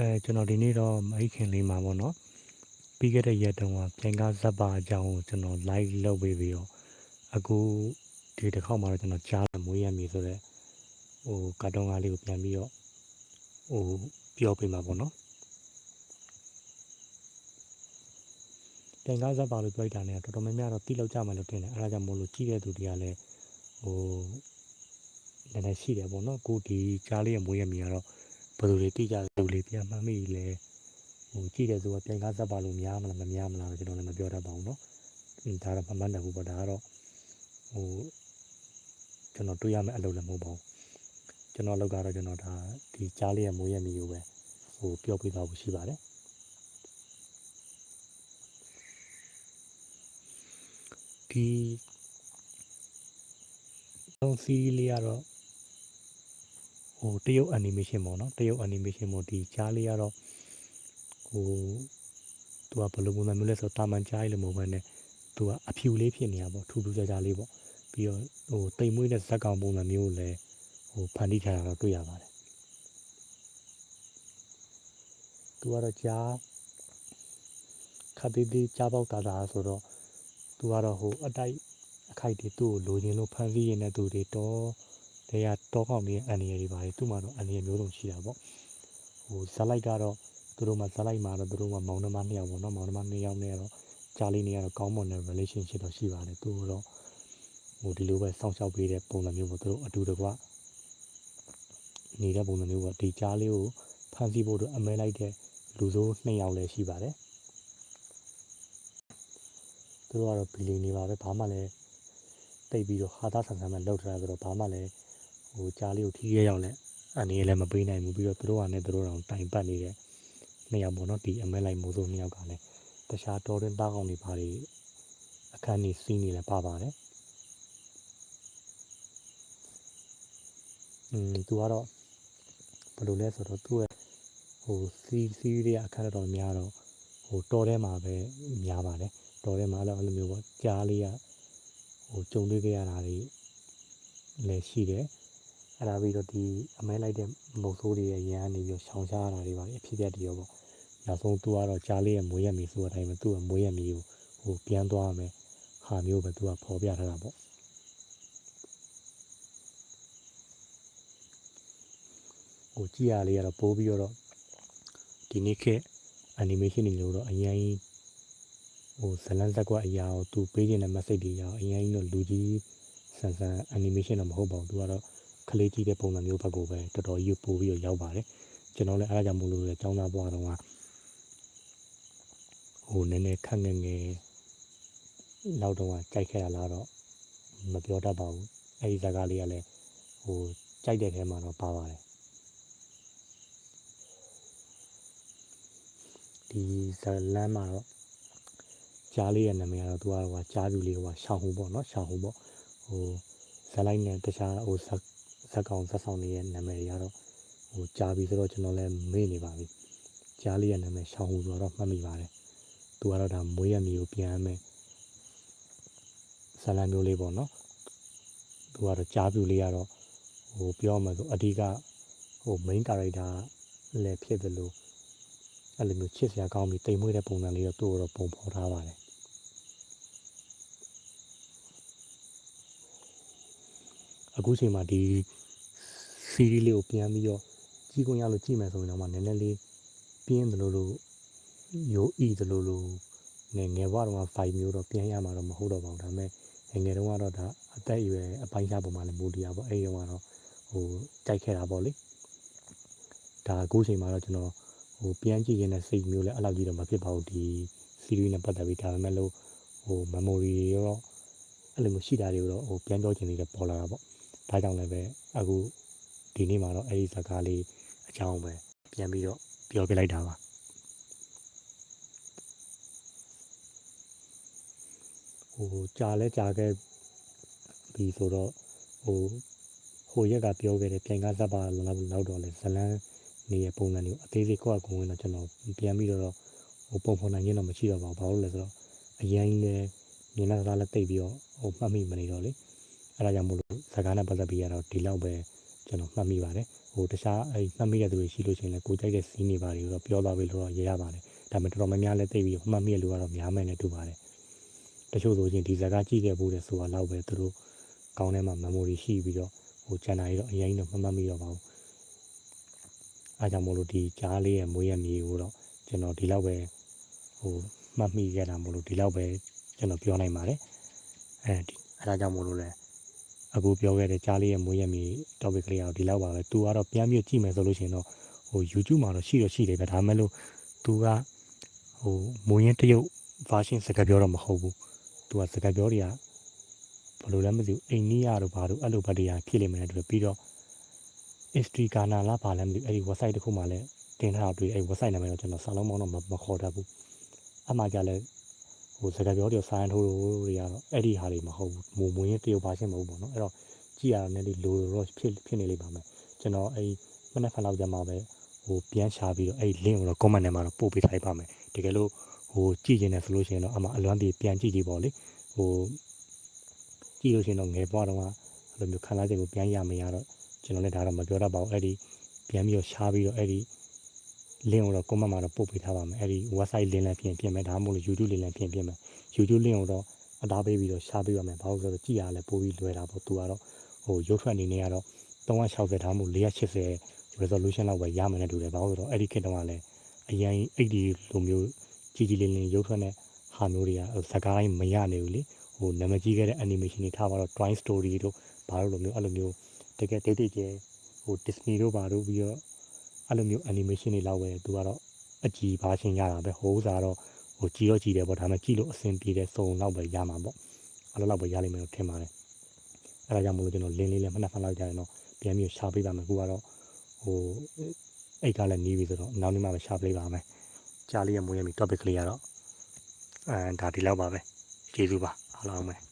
အဲကျွန်တော်ဒီနေ့တော့မိခင်လေးမှာပေါ့နော်ပြီးခဲ့တဲ့ရက်တုန်းကပြန်ကားဇက်ပါအကြောင်းကိုကျွန်တော် live လုပ်ပေးပြီးတော့အခုဒီတစ်ခေါက်မှာတော့ကျွန်တော်ကြားတယ်မွေးရမည်ဆိုတော့ဟိုကာတွန်းကားလေးကိုပြန်ပြီးတော့ဟိုပြောပေးမှာပေါ့နော်ပြန်ကားဇက်ပါလို့ပြောလိုက်တာ ਨੇ တော်တော်များများတော့တိလောက်ကြမှာလို့ထင်တယ်အဲဒါကြောင့်မို့လို့ကြည့်တဲ့သူတွေကလည်းဟိုနည်းနည်းရှိတယ်ပေါ့နော်အခုဒီကြားလေးရဲ့မွေးရမည်ကတော့ ဘယ်လိုတွေတိကြလူလေးပြန်မှတ်မိလဲဟိုကြည့်တဲ့သူကပြန်ကားဇက်ပါလို့များမလားမများမလားကျွန်တော်လည်းမပြောတတ်ပါဘူးเนาะဒါတော့မမှန်တယ်ဘူးပေါ့ဒါကတော့ဟိုကျွန်တော်တွေးရမယ့်အလုပ်လည်းမဟုတ်ပါဘူးကျွန်တော်အလုပ်ကတော့ကျွန်တော်ဒါဒီကြားလေးရဲ့မွေးရမည်ကိုပဲဟိုပြောပြသွားဖို့ရှိပါတယ်ဒီလုံးစီးလေးကတော့ ဟိုတရုတ်အနီမေးရှင်းပေါ့နော်တရုတ်အနီမေးရှင်းပေါ့ဒီကြားလေးကတော့ဟိုသူကဘယ်လိုပုံစံမျိုးလဲဆိုတော့တာမန်ကြားလေးလည်းမဟုတ်ဘဲနဲ့သူကအဖြူလေးဖြစ်နေတာပေါ့ထူးထူးခြားခြားလေးပေါ့ပြီးတော့ဟိုတိမ်မွေးတဲ့ဇက်ကောင်ပုံစံမျိုးလည်းဟိုဖန်တီးထားတာတော့တွေ့ရပါတယ်သူကတော့ကြားခပ်သေးသေးကြားပေါက်တာတာဆိုတော့သူကတော့ဟိုအတိုက်အခိုက်တွေသူ့ကိုလိုချင်လို့ဖန်ဆီးရင်လည်းသူတွေတော့ တရားတောကောင်းနေတဲ့အန်ရီတွေပါတယ်သူ့မှာတော့အန်ရီမျိုးစုံရှိတာပေါ့ဟိုဇက်လိုက်ကတော့သူတို့မှာဇက်လိုက်မှာတော့သူတို့မှာမောင်နှမနှစ်ယောက်ပေါ့နော်မောင်နှမနှစ်ယောက်နဲ့တော့ဂျာလီနေကတော့ကောင်းမွန်တဲ့ relationship တော့ရှိပါတယ်သူတို့ဟိုဒီလိုပဲစောင့်ရှောက်ပေးတဲ့ပုံစံမျိုးပေါ့သူတို့အတူတကွနေတဲ့ပုံစံမျိုးပေါ့ဒီကြားလေးကိုဖန်ဆီးဖို့တော့အမဲလိုက်တဲ့လူစိုးနှစ်ယောက်လည်းရှိပါတယ်သူတို့ကတော့ဘီလီနေပါပဲဘာမှလည်းတိတ်ပြီးတော့ဟာသားဆန်ဆန်မှလောက်ထားတာဆိုတော့ဘာမှလည်း ဟိုကြားလေးကိုထီးရရောက်လဲအနေနဲ့လည်းမပေးနိုင်ဘူးပြီးတော့သူတို့ကလည်းသူတို့တောင်တိုင်ပတ်နေတဲ့နှစ်ယောက်ပေါ့နော်ဒီအမဲလိုက်မိုးစိုးနှစ်ယောက်ကလည်းတခြားတော်ရင်သားကောင်တွေဘာတွေအခန်းနေစီးနေလဲပါပါတယ်อืมသူကတော့ဘယ်လိုလဲဆိုတော့သူ့ရဲ့ဟိုစီးစီးတွေကအခန်းတော်များတော့ဟိုတော်ထဲမှာပဲများပါတယ်တော်ထဲမှာလည်းအဲ့လိုမျိုးပေါ့ကြားလေးကဟိုကြုံတွေ့ခဲ့ရတာတွေလည်းရှိတယ် အဲ့ဒါပြီးတော့ဒီအမဲလိုက်တဲ့မုတ်ဆိုးတွေရဲ့ရန်ကနေပြီးရှောင်ရှားရတာတွေပါအဖြစ်အပျက်တွေရောပေါ့နောက်ဆုံးသူကတော့ကြားလေးရဲ့မွေးရမီဆိုတဲ့အတိုင်းပဲသူ့ရဲ့မွေးရမီကိုဟိုပြန်သွားမယ်ဟာမျိုးပဲသူကပေါ်ပြထားတာပေါ့ဟိုကြည့်ရလေးကတော့ပိုးပြီးတော့ဒီနေ့ခေတ် animation တွေလို့တော့အရင်ဟိုဇလန်ဇက်ကွာအရာကိုသူပေးခြင်းတဲ့ message တွေရောအရင်ကြီးတော့လူကြီးဆန်ဆန် animation တော့မဟုတ်ပါဘူးသူကတော့ ကလေးကြီးတဲ့ပုံစံမျိုးဘက်ကိုပဲတော်တော်ကြီးပို့ပြီးတော့ရောက်ပါတယ်ကျွန်တော်လည်းအားကြောင့်မို့လို့လေចောင်းသားဘွားတော့ကဟိုနည်းနည်းခက်ငယ်ငယ်လောက်တော့ကြိုက်ခဲ့ရလားတော့မပြောတတ်ပါဘူးအဲဒီဇာကားလေးကလည်းဟိုကြိုက်တဲ့ထဲမှာတော့ပါပါတယ်ဒီဇလန်မှာတော့ကြားလေးရဲ့နာမည်ကတော့သူကတော့ကြားပြူလေးကရှောင်းဟူပေါ့နော်ရှောင်းဟူပေါ့ဟိုဇလိုက်နဲ့တခြားဟို ဇက်ဇက်ကောင်ဇက်ဆောင်တွေရဲ့နာမည်တွေကတော့ဟိုကြားပြီဆိုတော့ကျွန်တော်လည်းမေ့နေပါပြီကြားလေးရဲ့နာမည်ရှောင်းဟူဆိုတော့မှတ်မိပါတယ်သူကတော့ဒါမွေးရမီကိုပြန်ရမယ်ဇလန်မျိုးလေးပေါ့နော်သူကတော့ကြားပြူလေးကတော့ဟိုပြောမှဆိုအဓိကဟို main character လည်းဖြစ်တယ်လို့အဲ့လိုမျိုးချစ်စရာကောင်းပြီးတိမ်မွေးတဲ့ပုံစံလေးတော့သူ့ကိုတော့ပုံဖော်ထားပါတယ်အခုချိန်မှာဒီ စီရီလေးကိုပြန်ပြီးတော့ကြီးခွင့်ရလို့ကြည့်မယ်ဆိုရင်တော့မှနည်းနည်းလေးပြင်းတယ်လို့လို့ရိုးဤတယ်လို့လို့ငယ်ငယ်ဘဝတော့5မျိုးတော့ပြန်ရမှာတော့မဟုတ်တော့ပါဘူးဒါပေမဲ့ငယ်ငယ်တုန်းကတော့ဒါအသက်အရွယ်အပိုင်းခြားပုံမှာလည်းမူတည်ရပါအဲ့ဒီတော့ကတော့ဟိုကြိုက်ခဲ့တာပေါ့လေဒါအခုချိန်မှာတော့ကျွန်တော်ဟိုပြန်ကြည့်ရင်လည်းစိတ်မျိုးလည်းအဲ့လောက်ကြီးတော့မဖြစ်ပါဘူးဒီ series နဲ့ပတ်သက်ပြီးဒါပေမဲ့လို့ဟို memory တွေရောအဲ့လိုမျိုးရှိတာတွေကိုတော့ဟိုပြန်ပြောချင်နေတဲ့ပေါ်လာတာပေါ့ဒါကြောင့်လည်းပဲအခု ဒီနေ့မှာတော့အဲ့ဒီဇာကားလေးအကြောင်းပဲပြန်ပြီးတော့ပြောပြလိုက်တာပါဟိုကြာလဲကြာခဲ့ပြီဆိုတော့ဟိုဟိုရက်ကပြောခဲ့တဲ့ပြန်ကားဇက်ပါလောက်လောက်တော့လဲဇလန်းနေတဲ့ပုံစံတွေကိုအသေးစိတ်ကိုယ့်အကူဝင်တော့ကျွန်တော်ပြန်ပြီးတော့ဟိုပုံဖော်နိုင်ခြင်းတော့မရှိတော့ပါဘူးဘာလို့လဲဆိုတော့အရင်လည်းမြင်လာတာလည်းတိတ်ပြီးတော့ဟိုမှတ်မိမနေတော့လေအဲဒါကြောင့်မို့လို့ဇာကားနဲ့ပတ်သက်ပြီးကတော့ဒီလောက်ပဲ ကျွန်တော်မှတ်မိပါတယ်ဟိုတခြားအဲ့မှတ်မိတဲ့သူတွေရှိလို့ရှိရင်လည်းကိုကြိုက်တဲ့စီးနေပါတွေတော့ပြောသွားပြီလို့တော့ရရပါတယ်ဒါပေမဲ့တော်တော်များများလည်းသိပြီးမှတ်မိတဲ့လူကတော့များမယ်နဲ့တူပါတယ်တချို့ဆိုရင်ဒီဇာတ်ကားကြည့်ခဲ့ဖို့တဲ့ဆိုတာတော့ပဲသူတို့ကောင်းထဲမှာ memory ရှိပြီးတော့ဟိုကျန်တာကြီးတော့အရင်တော့မမှတ်မိတော့ပါဘူးအားကြောင့်မို့လို့ဒီကြားလေးရဲ့မွေးရမြေကိုတော့ကျွန်တော်ဒီလောက်ပဲဟိုမှတ်မိခဲ့တာမို့လို့ဒီလောက်ပဲကျွန်တော်ပြောနိုင်ပါတယ်အဲဒီအဲဒါကြောင့်မို့လို့လဲ အခုပြောခဲ့တဲ့ကြားလေးရဲ့မွေးရမြေ topic ကလေးကတော့ဒီလောက်ပါပဲ။ तू ကတော့ပြန်ပြီးကြည့်မယ်ဆိုလို့ရှိရင်တော့ဟို YouTube မှာတော့ရှိတော့ရှိတယ်ပဲဒါမှမဟုတ် तू ကဟိုမွေးရင်တရုတ် version စကားပြောတော့မဟုတ်ဘူး။ तू ကစကားပြောတွေကဘယ်လိုလဲမသိဘူးအိန္ဒိယတို့ဘာတို့အဲ့လိုဘက်တရားဖြစ်လိမ့်မယ်နဲ့တူတယ်ပြီးတော့ history ကာနာလားဘာလဲမသိဘူးအဲ့ဒီ website တစ်ခုမှလည်းတင်ထားတာတွေ့အဲ့ website နာမည်တော့ကျွန်တော်စာလုံးပေါင်းတော့မခေါ်တတ်ဘူး။အမှကြလဲ ဟိုစကားပြောတွေဆိုင်းထိုးတွေတွေကတော့အဲ့ဒီဟာတွေမဟုတ်ဘူး။မူမွေးရင်တရုတ် version မဟုတ်ဘူးပေါ့နော်။အဲ့တော့ကြည့်ရတာနဲ့ဒီလိုတော့ဖြစ်ဖြစ်နေလိမ့်ပါမယ်ကျွန်တော်အဲ့မနေ့ဖက်လောက်ကြမှာပဲဟိုပြန်ရှာပြီးတော့အဲ့ link ကိုတော့ comment ထဲမှာတော့ပို့ပေးထားလိုက်ပါမယ်တကယ်လို့ဟိုကြည့်ကျင်တယ်ဆိုလို့ရှိရင်တော့အမှအလွမ်းတည်းပြန်ကြည့်ကြည့်ပေါ့လေဟိုကြည့်လို့ရှိရင်တော့ငယ်ဘွားတော့အဲ့လိုမျိုးခံစားချက်ကိုပြန်ရမရတော့ကျွန်တော်လည်းဒါတော့မပြောတတ်ပါဘူးအဲ့ဒီပြန်ပြီးတော့ရှားပြီးတော့အဲ့ဒီ link ကိုတော့ comment မှာတော့ပို့ပေးထားပါမယ်အဲ့ဒီ website link လည်းပြင်ပြင်မယ်ဒါမှမဟုတ် YouTube link လည်းပြင်ပြင်မယ် YouTube link ကိုတော့အသားပေးပြီးတော့ရှားပေးပါမယ်ဘာလို့ဆိုတော့ကြည့်ရလဲပို့ပြီးလွယ်တာပေါ့သူကတော့ဟိုရုပ်ထွက်အနေနဲ့ကတော့360ဒါမှမဟုတ်480 resolution လောက်ပဲရမယ်နဲ့တူတယ်ဘာလို့လဲဆိုတော့အဲ့ဒီခေတ်တုန်းကလည်းအရင် HD လိုမျိုးကြီးကြီးလေးလေးရုပ်ထွက်တဲ့ဟာမျိုးတွေကဇာတ်ကားတိုင်းမရနိုင်ဘူးလေဟိုနာမည်ကြီးခဲ့တဲ့ animation တွေထားပါတော့ Toy Story တို့ဘာလို့လိုမျိုးအဲ့လိုမျိုးတကယ်တိတ်တိတ်ကျဲဟို Disney တို့ဘာတို့ပြီးတော့ အဲ့လိုမျိုး animation တွေလောက်ပဲသူကတော့အကြည့်ပါချင်းရတာပဲဟိုဥစားတော့ဟိုကြည့်တော့ကြည့်တယ်ပေါ့ဒါပေမဲ့ကြည့်လို့အဆင်ပြေတဲ့စုံလောက်ပဲရမှာပေါ့အဲ့လိုလောက်ပဲရလိမ့်မယ်လို့ထင်ပါတယ်အဲဒါကြောင့်မလို့ကျွန်တော်လင်းလေးလည်းမနှက်ဖက်လိုက်ကြရင်တော့ပြန်ပြီးရှာပေးပါမယ်ခုကတော့ဟိုအိတ်ကလည်းနီးပြီဆိုတော့နောက်နေ့မှပဲရှာပေးပါမယ်ကြားလေးရမွေးရမီ topic ကလေးကတော့အဲဒါဒီလောက်ပါပဲကျေးဇူးပါအားလုံးပဲ